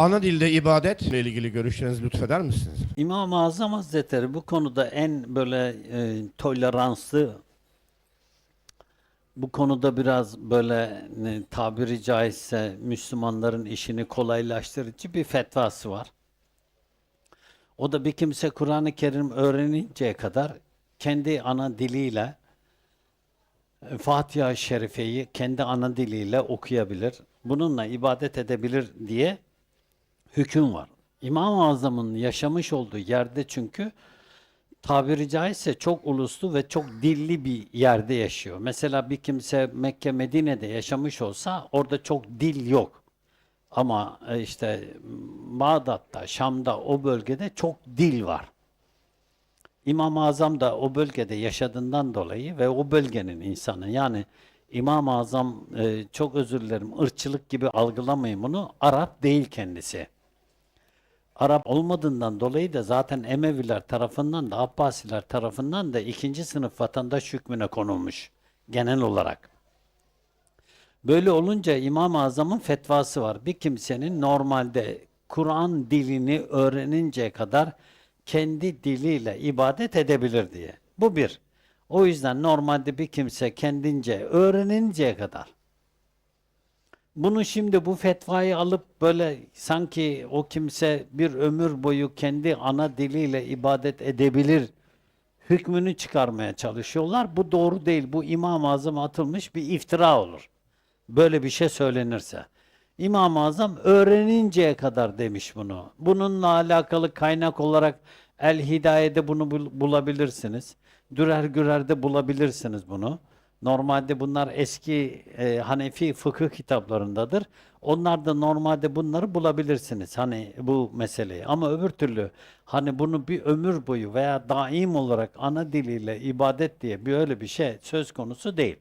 Ana dilde ibadetle ilgili görüşlerinizi lütfeder misiniz? İmam-ı Azam Hazretleri bu konuda en böyle e, toleranslı bu konuda biraz böyle ne, tabiri caizse Müslümanların işini kolaylaştırıcı bir fetvası var. O da bir kimse Kur'an-ı Kerim öğreninceye kadar kendi ana diliyle e, Fatiha-i Şerife'yi kendi ana diliyle okuyabilir. Bununla ibadet edebilir diye hüküm var. İmam-ı Azam'ın yaşamış olduğu yerde çünkü tabiri caizse çok uluslu ve çok dilli bir yerde yaşıyor. Mesela bir kimse Mekke Medine'de yaşamış olsa orada çok dil yok. Ama e, işte Bağdat'ta, Şam'da o bölgede çok dil var. İmam-ı Azam da o bölgede yaşadığından dolayı ve o bölgenin insanı yani İmam-ı Azam e, çok özür dilerim ırkçılık gibi algılamayın bunu Arap değil kendisi. Arap olmadığından dolayı da zaten Emeviler tarafından da Abbasiler tarafından da ikinci sınıf vatandaş hükmüne konulmuş genel olarak. Böyle olunca İmam-ı Azam'ın fetvası var. Bir kimsenin normalde Kur'an dilini öğreninceye kadar kendi diliyle ibadet edebilir diye. Bu bir. O yüzden normalde bir kimse kendince öğreninceye kadar bunu şimdi bu fetvayı alıp böyle sanki o kimse bir ömür boyu kendi ana diliyle ibadet edebilir hükmünü çıkarmaya çalışıyorlar. Bu doğru değil. Bu İmam-ı Azam'a atılmış bir iftira olur. Böyle bir şey söylenirse. İmam-ı Azam öğreninceye kadar demiş bunu. Bununla alakalı kaynak olarak El Hidaye'de bunu bul- bulabilirsiniz. Dürer Gürer'de bulabilirsiniz bunu. Normalde bunlar eski e, Hanefi fıkıh kitaplarındadır. Onlar da normalde bunları bulabilirsiniz hani bu meseleyi. Ama öbür türlü hani bunu bir ömür boyu veya daim olarak ana diliyle ibadet diye bir öyle bir şey söz konusu değil.